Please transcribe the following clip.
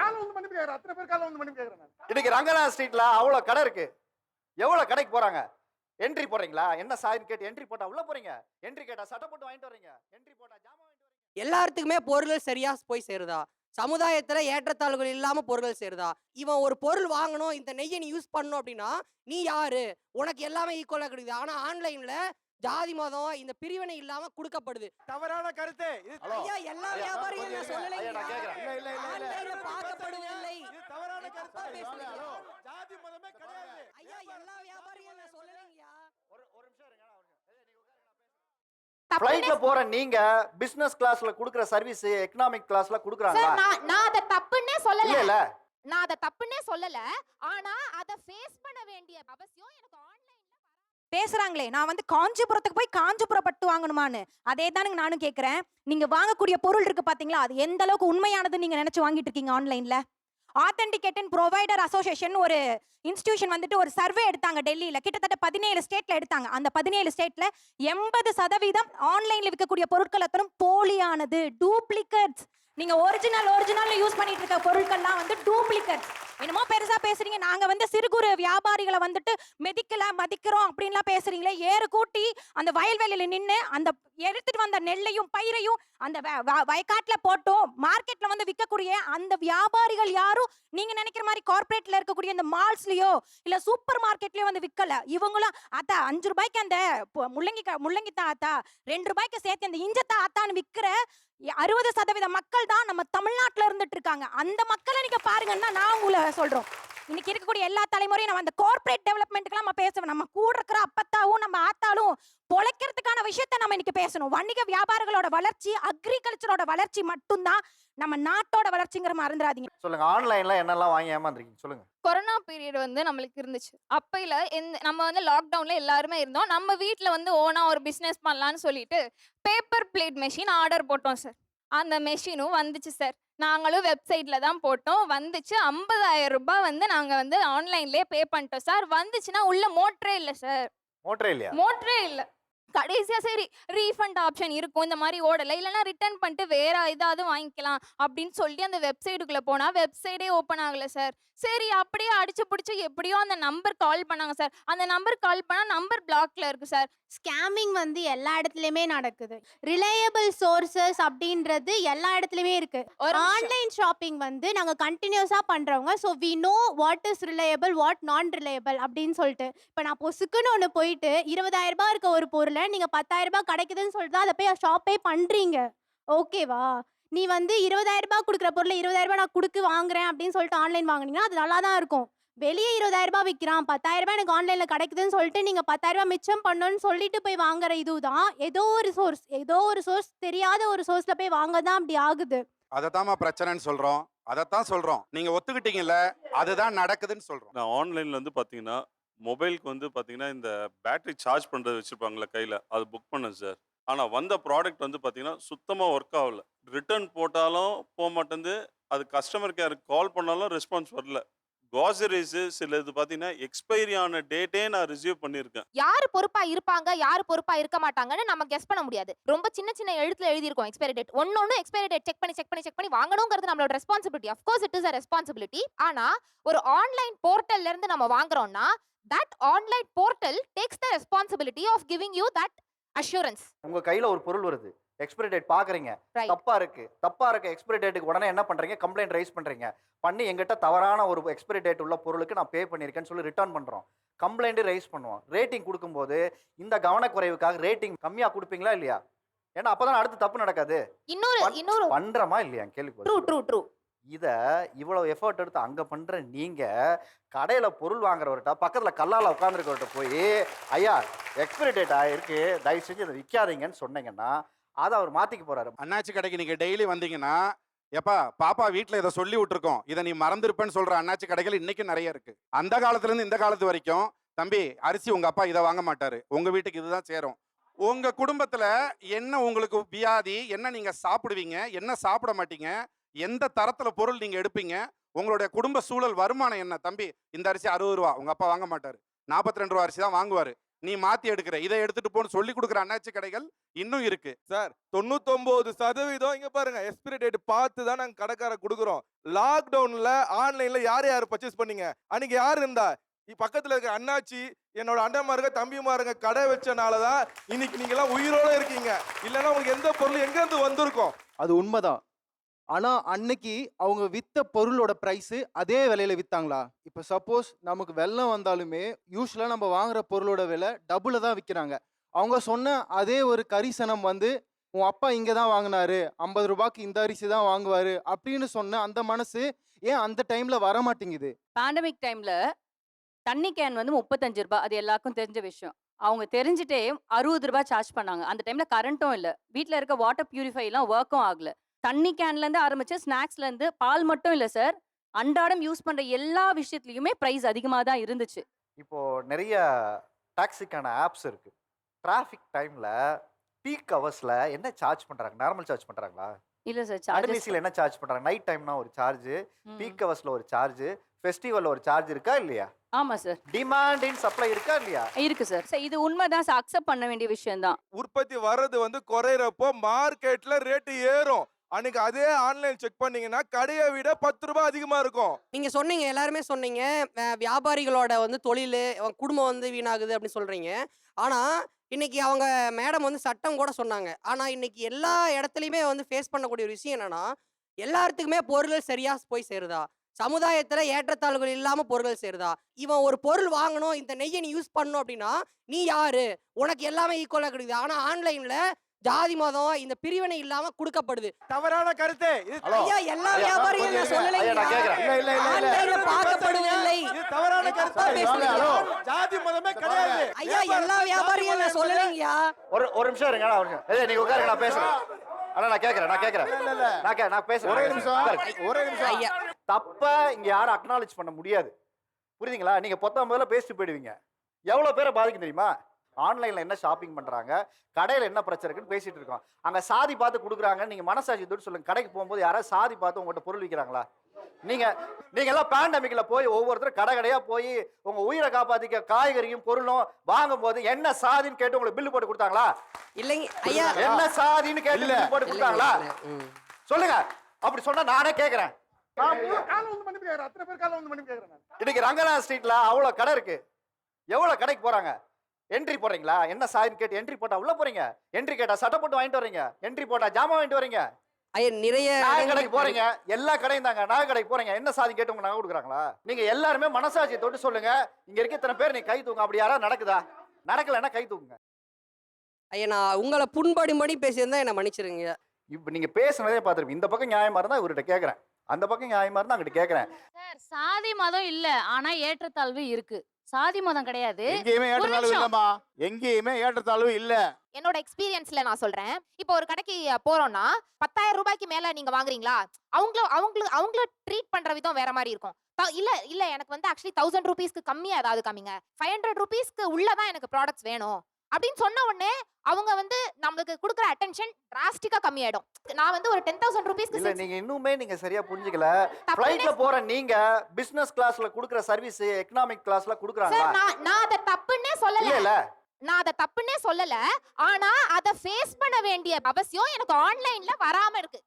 கால வந்து மன்னிப்பு கேக்குறேன் அத்தனை பேர் கால வந்து மன்னிப்பு கேக்குறேன் நான். இன்னைக்கு ரங்கநாத ஸ்ட்ரீட்ல அவ்வளவு கடை இருக்கு. எவ்வளவு கடைக்கு போறாங்க? என்ட்ரி போடுறீங்களா? என்ன சாயின்னு கேட்டு என்ட்ரி போட்டா உள்ள போறீங்க? என்ட்ரி கேட்டா சட்டை போட்டு வாங்கிட்டு வர்றீங்க. என்ட்ரி போட்டா ஜாமான் வாங்கிட்டு வர்றீங்க. எல்லாத்துக்குமே பொருள் சரியா போய் சேருதா? சமுதாயத்துல ஏற்றத்தாழ்வுகள் இல்லாம பொருட்கள் சேருதா? இவன் ஒரு பொருள் வாங்கணும் இந்த நெய்யை நீ யூஸ் பண்ணணும் அப்படின்னா நீ யாரு? உனக்கு எல்லாமே ஈக்குவலா கிடைக்குது. ஆனா ஆன்லைன்ல ஜாதி மதம் இந்த பிரிவினை இல்லாம கொடுக்கப்படுது. தவறான கருத்து. ஐயா எல்லா வியாபாரியும் நான் ஆன்லைன்ல பார்க்கப்படுவதில்லை. இது தவறான கருத்து. ஜாதி மதமே கிடையாது. ஐயா எல்லா வியாபாரியும் நான் சொல்லலைங்கய்யா ஒரு ஒரு நிமிஷம் இருங்க. ஃப்ளைட்ல போற நீங்க பிசினஸ் கிளாஸ்ல குடுக்குற சர்வீஸ் எக்கனாமிக் கிளாஸ்ல சார் குடுக்குறாங்களா? நான் நான் அத தப்புன்னே சொல்லல. இல்ல இல்ல. நான் அத தப்புன்னே சொல்லல. ஆனா அத ஃபேஸ் பண்ண வேண்டிய அவசியம் எனக்கு ஆன்லைன்ல பேசுறாங்களே நான் வந்து காஞ்சிபுரத்துக்கு போய் காஞ்சிபுர பட்டு வாங்கணுமான்னு. அதே தானுங்க நானும் கேட்குறேன் நீங்க வாங்கக்கூடிய பொருள் இருக்கு பாத்தீங்களா அது எந்த அளவுக்கு உண்மையானது நீங்க நினைச்சு வாங்கிட்டு இருக்கீங்க ஆன்லைன்ல? ஆத்தன்டிகேட் அண்ட் ப்ரொவைடர் அசோசியேஷன் ஒரு இன்ஸ்டிடியூஷன் வந்துட்டு ஒரு சர்வே எடுத்தாங்க டெல்லியில. கிட்டத்தட்ட பதினேழு ஸ்டேட்ல எடுத்தாங்க. அந்த பதினேழு ஸ்டேட்ல எண்பது சதவீதம் ஆன்லைன்ல விற்கக்கூடிய பொருட்கள் அத்தனும் போலியானது. டூப்ளிகேட்ஸ் நீங்க ஒரிஜினல் ஒரிஜினல் யூஸ் பண்ணிட்டு இருக்க பொருட்கள்லாம் வந்து டூப்ளிகேட் என்னமோ பெருசா பேசுறீங்க. நாங்க வந்து சிறு குறு வியாபாரிகளை வந்துட்டு மெதிக்கல மதிக்கிறோம் அப்படின்லாம் பேசுறீங்களே. ஏறு கூட்டி அந்த வயல்வெளியில நின்று அந்த எடுத்துட்டு வந்த நெல்லையும் பயிரையும் அந்த வ- வ- வயக்காட்டுல போட்டோம். மார்க்கெட்ல வந்து விற்கக்கூடிய அந்த வியாபாரிகள் யாரும் நீங்க நினைக்கிற மாதிரி கார்பரேட்ல இருக்கக்கூடிய இந்த மால்ஸ்லயோ இல்ல சூப்பர் மார்க்கெட்லயோ வந்து விற்கல இவங்களும் அத்தா அஞ்சு ரூபாய்க்கு அந்த முள்ளங்கி முள்ளங்கி தான் ரெண்டு ரூபாய்க்கு சேர்த்து அந்த இஞ்சத்தா ஆத்தான்னு விற்கிற அறுபது சதவீத மக்கள் தான் நம்ம தமிழ்நாட்டுல இருந்துட்டு இருக்காங்க. அந்த மக்களை நீங்க பாருங்கன்னா நான் உங்களை சொல்றோம். இன்னைக்கு இருக்கக்கூடிய எல்லா தலைமுறையும் நம்ம அந்த கார்ப்பரேட் டெவலப்மெண்ட்டுக்கு நம்ம பேசணும் நம்ம கூட இருக்கிற அப்பத்தாவும் நம்ம ஆத்தாலும் பொழைக்கிறதுக்கான விஷயத்த நம்ம இன்னைக்கு பேசணும். வணிக வியாபாரங்களோட வளர்ச்சி அக்ரிகல்ச்சரோட வளர்ச்சி மட்டும்தான் நம்ம நாட்டோட வளர்ச்சிங்கிற மறந்துடாதீங்க சொல்லுங்க ஆன்லைன்ல என்னெல்லாம் வாங்கி ஏமாந்துருக்கீங்க சொல்லுங்க. கொரோனா பீரியட் வந்து நம்மளுக்கு இருந்துச்சு. அப்பையில எந்த நம்ம வந்து லாக்டவுன்ல எல்லாருமே இருந்தோம். நம்ம வீட்ல வந்து ஓனா ஒரு பிஸ்னஸ் பண்ணலாம்னு சொல்லிட்டு பேப்பர் பிளேட் மெஷின் ஆர்டர் போட்டோம் சார் அந்த மெஷினும் வந்துச்சு சார் நாங்களும் வெப்சைட்ல தான் போட்டோம். வந்துச்சு. ஐம்பதாயிரம் ரூபாய் வந்து நாங்க வந்து ஆன்லைன்லயே பே பண்ணிட்டோம் சார் வந்துச்சுன்னா உள்ள மோட்டரே இல்லை சார் மோட்டரே இல்லையா? மோட்டரே இல்லை. கடைசியா சரி ரீஃபண்ட் ஆப்ஷன் இருக்கும். இந்த மாதிரி ஓடலை. இல்லைன்னா ரிட்டர்ன் பண்ணிட்டு வேற ஏதாவது வாங்கிக்கலாம் அப்படின்னு சொல்லி அந்த வெப்சைட்டுக்குள்ள போனா வெப்சைட்டே ஓப்பன் ஆகல சார் சரி அப்படியே அடிச்சு பிடிச்சி எப்படியோ அந்த நம்பர் கால் பண்ணாங்க சார் அந்த நம்பர் கால் பண்ணா நம்பர் பிளாக்ல இருக்கு சார் ஸ்கேமிங் வந்து எல்லா இடத்துலயுமே நடக்குது. ரிலையபிள் சோர்சஸ் அப்படின்றது எல்லா இடத்துலயுமே இருக்கு. ஒரு. ஆன்லைன் ஷாப்பிங் வந்து நாங்க கண்டினியூஸா பண்றவங்க so we know what is reliable what non reliable அப்படின்னு சொல்லிட்டு. இப்போ நான் பொசுக்குன்னு ஒன்று போயிட்டு இருபதாயிரம் ரூபாய் இருக்க ஒரு பொருளை நீங்க பத்தாயிரம் ரூபாய் கிடைக்குதுன்னு சொல்லிட்டு அதை போய் ஷாப்பே பண்றீங்க. ஓகேவா நீ வந்து இருபதாயிரம் ரூபாய் கொடுக்குற பொருளை இருபதாயிரம் ரூபாய் நான் கொடுக்கு வாங்குறேன் அப்படின்னு சொல்லிட்டு ஆன்லைன் வாங்குனீங்கன்னா அது நல்லா தான் இருக்கும். வெளியே இருபதாயிரம் ரூபாய் விற்கிறான் பத்தாயிரம் ரூபாய் எனக்கு ஆன்லைன்ல கிடைக்குதுன்னு சொல்லிட்டு நீங்க பத்தாயிரம் ரூபாய் மிச்சம் பண்ணணும்னு சொல்லிட்டு போய் வாங்குற இதுதான் ஏதோ ஒரு சோர்ஸ் ஏதோ ஒரு சோர்ஸ் தெரியாத ஒரு சோர்ஸ்ல போய் வாங்க தான் அப்படி ஆகுது. அதத்தாம்மா பிரச்சனைன்னு சொல்றோம். அதைத்தான் சொல்றோம். நீங்க ஒத்துக்கிட்டீங்கல்ல அதுதான் நடக்குதுன்னு சொல்றோம். நான் ஆன்லைனில் வந்து பார்த்தீங்கன்னா மொபைலுக்கு வந்து பார்த்தீங்கன்னா இந்த பேட்டரி சார்ஜ் பண்ணுறது வச்சுருப்பாங்களே கையில் அது புக் பண்ணேன் சார். ஆனால் வந்த ப்ராடக்ட் வந்து பார்த்தீங்கன்னா சுத்தமாக ஒர்க் ஆகல. ரிட்டர்ன் போட்டாலும் போக மாட்டேங்குது. அது கஸ்டமர் கேருக்கு கால் பண்ணாலும் ரெஸ்பான்ஸ் வரல. காசரிஸு சில இது பார்த்தீங்கன்னா எக்ஸ்பைரி ஆன டேட்டே நான் ரிசீவ் பண்ணியிருக்கேன். யார் பொறுப்பா இருப்பாங்க? யார் பொறுப்பா இருக்க மாட்டாங்கன்னு நம்ம கெஸ் பண்ண முடியாது. ரொம்ப சின்ன சின்ன எழுத்துல எழுதி எக்ஸ்பைரி டேட் ஒன்னொன்னு எக்ஸ்பைரி டேட் செக் பண்ணி செக் பண்ணி செக் பண்ணி வாங்கணுங்கிறது நம்மளோட responsibility of course it is a responsibility ஆனா ஒரு ஆன்லைன் போர்ட்டல்ல இருந்து நம்ம வாங்குறோம்னா that online portal takes the responsibility of giving you that assurance உங்க கையில ஒரு பொருள் வருது. எக்ஸ்பிரி டேட் பாக்குறீங்க. தப்பா இருக்கு. தப்பா இருக்க எக்ஸ்பிரி டேட்டுக்கு உடனே என்ன பண்றீங்க? கம்ப்ளைண்ட் ரைஸ் பண்றீங்க. பண்ணி எங்கிட்ட தவறான ஒரு எக்ஸ்பிரி டேட் உள்ள பொருளுக்கு நான் பே பண்ணியிருக்கேன்னு சொல்லி ரிட்டர்ன் பண்றோம். கம்ப்ளைண்ட் ரைஸ் பண்ணுவோம். ரேட்டிங் கொடுக்கும்போது இந்த கவனக்குறைவுக்காக ரேட்டிங் கம்மியா கொடுப்பீங்களா இல்லையா? ஏன்னா அப்பதான் அடுத்து தப்பு நடக்காது. இன்னொரு இன்னொரு பண்றமா இல்லையா? கேள்வி ட்ரூ ட்ரூ ட்ரூ இதை இவ்வளோ எஃபர்ட் எடுத்து அங்கே பண்ணுற நீங்கள் கடையில் பொருள் வாங்குறவர்கிட்ட பக்கத்தில் கல்லால் உட்காந்துருக்கவர்கிட்ட போய் ஐயா எக்ஸ்பிரி டேட் ஆகிருக்கு தயவு செஞ்சு இதை விற்காதீங்கன்னு சொன்னீங்கன்னா அதை அவர் மாற்றிக்க போகிறாரு அண்ணாச்சி கடைக்கு நீங்கள் டெய்லி வந்தீங்கன்னா எப்பா பாப்பா வீட்டில் இதை சொல்லி விட்டுருக்கோம். இதை நீ மறந்துருப்பேன்னு சொல்கிற அண்ணாச்சி கடைகள் இன்றைக்கும் நிறைய இருக்குது அந்த காலத்துலேருந்து இந்த காலத்து வரைக்கும் தம்பி அரிசி உங்கள் அப்பா இதை வாங்க மாட்டார். உங்கள் வீட்டுக்கு இதுதான் சேரும். உங்கள் குடும்பத்தில் என்ன உங்களுக்கு வியாதி என்ன நீங்கள் சாப்பிடுவீங்க என்ன சாப்பிட மாட்டீங்க எந்த தரத்துல பொருள் நீங்க எடுப்பீங்க? உங்களுடைய குடும்ப சூழல் வருமானம் என்ன? தம்பி இந்த அரிசி அறுபது ரூபா உங்க அப்பா வாங்க மாட்டாரு. நாற்பத்தி ரெண்டு ரூபா அரிசி தான் வாங்குவாரு. நீ மாத்தி எடுக்கிற இதை எடுத்துட்டு போன்னு சொல்லி கொடுக்குற அண்ணாச்சி கடைகள் இன்னும் இருக்கு. சார் தொண்ணூத்தொன்பது சதவீதம் இங்க பாருங்க எக்ஸ்பிரி டேட் பார்த்து தான் நாங்க கடைக்கார கொடுக்குறோம். லாக்டவுன்ல ஆன்லைன்ல யார் யார் பர்ச்சேஸ் பண்ணீங்க? அன்னைக்கு யார் இருந்தா? பக்கத்துல இருக்க அண்ணாச்சி என்னோட அண்ணன்மாருங்க தம்பிமாருங்க கடை வச்சனால தான் இன்னைக்கு நீங்க எல்லாம் உயிரோட இருக்கீங்க. இல்லைன்னா உங்களுக்கு எந்த பொருள் எங்க இருந்து வந்திருக்கும்? அது உண்மைதான். ஆனால் அன்னைக்கு அவங்க விற்ற பொருளோட ப்ரைஸு அதே விலையில விற்றாங்களா இப்போ சப்போஸ் நமக்கு வெள்ளம் வந்தாலுமே யூஸ்வலாக நம்ம வாங்குற பொருளோட விலை டபுளில் தான் விற்கிறாங்க அவங்க சொன்ன அதே ஒரு கரிசனம் வந்து உன் அப்பா இங்கே தான் வாங்கினாரு ஐம்பது ரூபாய்க்கு இந்த அரிசி தான் வாங்குவார் அப்படின்னு சொன்ன அந்த மனசு ஏன் அந்த டைமில் வர மாட்டேங்குது பேண்டமிக் டைமில் தண்ணி கேன் வந்து முப்பத்தஞ்சு ரூபாய் அது எல்லாருக்கும் தெரிஞ்ச விஷயம். அவங்க தெரிஞ்சுட்டே அறுபது ரூபாய் சார்ஜ் பண்ணாங்க. அந்த டைமில் கரண்ட்டும் இல்லை. வீட்டில் இருக்க வாட்டர் பியூரிஃபைலாம் ஒர்க்கும் ஆகல. தண்ணி கேன்ல இருந்து ஆரம்பிச்சு ஸ்நாக்ஸ்ல இருந்து பால் மட்டும் இல்லை சார். அன்றாடம் யூஸ் பண்ற எல்லா விஷயத்துலயுமே பிரைஸ் அதிகமாக தான் இருந்துச்சு. இப்போ நிறைய டாக்ஸிக்கான ஆப்ஸ் இருக்கு. டிராஃபிக் டைம்ல பீக் ஹவர்ஸ்ல என்ன சார்ஜ் பண்றாங்க? நார்மல் சார்ஜ் பண்றாங்களா? இல்ல சார் அடமிசியில் என்ன சார்ஜ் பண்றாங்க? நைட் டைம்னா ஒரு சார்ஜ் பீக் ஹவர்ஸ்ல ஒரு சார்ஜ் ஃபெஸ்டிவல்ல ஒரு சார்ஜ் இருக்கா இல்லையா? ஆமா சார். டிமாண்ட் இன் சப்ளை இருக்கா இல்லையா? இருக்கு சார். சார் இது உண்மைதான் சார். அக்செப்ட் பண்ண வேண்டிய விஷயம் தான். உற்பத்தி வர்றது வந்து குறையிறப்போ மார்க்கெட்ல ரேட்டு ஏறும். அன்னைக்கு அதே ஆன்லைன் செக் பண்ணீங்கன்னா கடையை விட பத்து ரூபாய் அதிகமா இருக்கும். நீங்க சொன்னீங்க எல்லாருமே சொன்னீங்க. வியாபாரிகளோட வந்து தொழில் குடும்பம் வந்து வீணாகுது அப்படின்னு சொல்றீங்க. ஆனா இன்னைக்கு அவங்க மேடம் வந்து சட்டம் கூட சொன்னாங்க. ஆனா இன்னைக்கு எல்லா இடத்துலையுமே வந்து ஃபேஸ் பண்ணக்கூடிய ஒரு விஷயம் என்னன்னா எல்லாத்துக்குமே பொருள் சரியா போய் சேருதா? சமுதாயத்துல ஏற்றத்தாழ்வுகள் இல்லாம பொருட்கள் சேருதா? இவன் ஒரு பொருள் வாங்கணும் இந்த நெய்யை நீ யூஸ் பண்ணணும் அப்படின்னா நீ யாரு? உனக்கு எல்லாமே ஈக்குவலா கிடைக்குது. ஆனா ஆன்லைன்ல ஜாதி மதம் இந்த பிரிவினை இல்லாம கொடுக்கப்படுது. தவறான கருத்து. ஐயா எல்லா ஐயா, வியாபாரிகளும் நான் இல்ல ஆன்லைன்ல பார்க்கப்படுவதில்லை. இது தவறான கருத்து. ஜாதி மதமே கிடையாது. ஐயா எல்லா வியாபாரிகளும் நான் சொல்லலைங்கய்யா ஒரு ஒரு நிமிஷம் இருங்க நான் ஒரு நிமிஷம். ஏய், நீங்க உட்காருங்க நான் பேசுறேன். அண்ணா நான் கேக்குறேன் நான் கேக்குறேன். இல்ல இல்ல நான் கே நான் பேசுறேன் ஒரே நிமிஷம் பேசுறேன். ஒரே நிமிஷம். ஐயா. தப்ப இங்க யாரும் அக்னாலேஜ் பண்ண முடியாது. புரியுதுங்களா? நீங்க பொத்தாம்பதுல பேசிட்டு போயிடுவீங்க. எவ்வளவு பேரை பாதிக்கும் தெரியுமா? ஆன்லைன்ல என்ன ஷாப்பிங் பண்றாங்க கடையில என்ன பிரச்சனை இருக்குன்னு பேசிட்டு இருக்கோம். அங்க சாதி பார்த்து கொடுக்குறாங்க நீங்க மனசாட்சி தொட்டு சொல்லுங்க. கடைக்கு போகும்போது யாராவது சாதி பார்த்து உங்கள்கிட்ட பொருள் விற்கிறாங்களா நீங்க நீங்க எல்லாம் பேண்டமிக்ல போய் ஒவ்வொருத்தரும் கடை கடையா போய் உங்க உயிரை காப்பாத்திக்க காய்கறியும் பொருளும் வாங்கும் போது என்ன சாதின்னு கேட்டு உங்களுக்கு பில்லு போட்டு கொடுத்தாங்களா? இல்லைங்க ஐயா. என்ன சாதின்னு கேட்டு இல்ல. பில்லு போட்டு கொடுத்தாங்களா. சொல்லுங்க. அப்படி சொன்னா நானே கேக்குறேன். நான் மூணு காலம் வந்து மன்னிப்பு கேக்குறேன். அத்தனை பேர் காலம் வந்து மன்னிப்பு கேக்குறேன் நான். இன்னைக்கு ரங்கநாத ஸ்ட்ரீட்ல அவ்வளவு கடை இருக்கு. எவ்வளவு கடைக்கு போறாங்க? என்ட்ரி போடுறீங்களா? என்ன சாதின்னு கேட்டு என்ட்ரி போட்டா உள்ள போறீங்க? என்ட்ரி கேட்டா சட்டை போட்டு வாங்கிட்டு வரீங்க. என்ட்ரி போட்டா ஜாமான் வாங்கிட்டு வரீங்க. ஐயா நிறைய நகை இடங்கள் கடைக்கு போறீங்க. எல்லா கடையும் தாங்க. நகை கடைக்கு போறீங்க. என்ன சாதி கேட்டு உங்க நகை கொடுக்குறாங்களா? நீங்க எல்லாருமே மனசாட்சியை தொட்டு சொல்லுங்க. இங்க இருக்க இத்தனை பேர் நீ கை தூங்க. அப்படி யாராவது நடக்குதா? நடக்கலைன்னா கை தூக்குங்க ஐயா நான் உங்களை புண்படும்படி பேசியிருந்தா என்ன மன்னிச்சிருங்க இப்ப நீங்க பேசுனதே பார்த்துருப்பீங்க. இந்த பக்கம் நியாயமா இருந்தா இவர்கிட்ட கேக்குறேன். அந்த பக்கம் நியாயமா இருந்தா அங்கிட்ட கேக்குறேன். சார் சாதி மதம் இல்ல. ஆனா ஏற்றத்தாழ்வு இருக்கு. சாதி மதம் கிடையாது. எங்கேயுமே ஏற்றத்தாழ்வு. இல்லம்மா. எங்கேயுமே ஏற்றத்தாழ்வு இல்ல. என்னோட எக்ஸ்பீரியன்ஸ்ல நான் சொல்றேன். இப்போ ஒரு கடைக்கு போறோம்னா பத்தாயிரம் ரூபாய்க்கு மேல நீங்க வாங்குறீங்களா? அவங்கள அவங்களுக்கு அவங்கள ட்ரீட் பண்ற விதம் வேற மாதிரி இருக்கும். இல்ல இல்ல எனக்கு வந்து ஆக்சுவலி தௌசண்ட் ருபீஸ்க்கு கம்மியா ஏதாவது காமிங்க. ஃபைவ் ஹண்ட்ரட் ருபீஸ்க்கு உள்ளதான் எனக்கு ப்ராடக்ட்ஸ் வேணும். அப்படின்னு சொன்ன உடனே அவங்க வந்து நம்மளுக்கு கொடுக்குற அட்டென்ஷன் டிராஸ்டிக்கா கம்மியாயிடும். நான் வந்து ஒரு டென் தௌசண்ட் இல்ல ருபீஸ்க்கு நீங்க இன்னுமே நீங்க சரியா புரிஞ்சுக்கல. ஃப்ளைட்ல போற நீங்க பிசினஸ் கிளாஸ்ல குடுக்குற சர்வீஸ் எக்கனாமிக் கிளாஸ்ல சார் குடுக்குறாங்களா நான் நான் அதை தப்புன்னே சொல்லல. இல்ல இல்ல நான் அதை தப்புன்னே சொல்லல. ஆனா அதை ஃபேஸ் பண்ண வேண்டிய அவசியம் எனக்கு ஆன்லைன்ல வராம இருக்கு.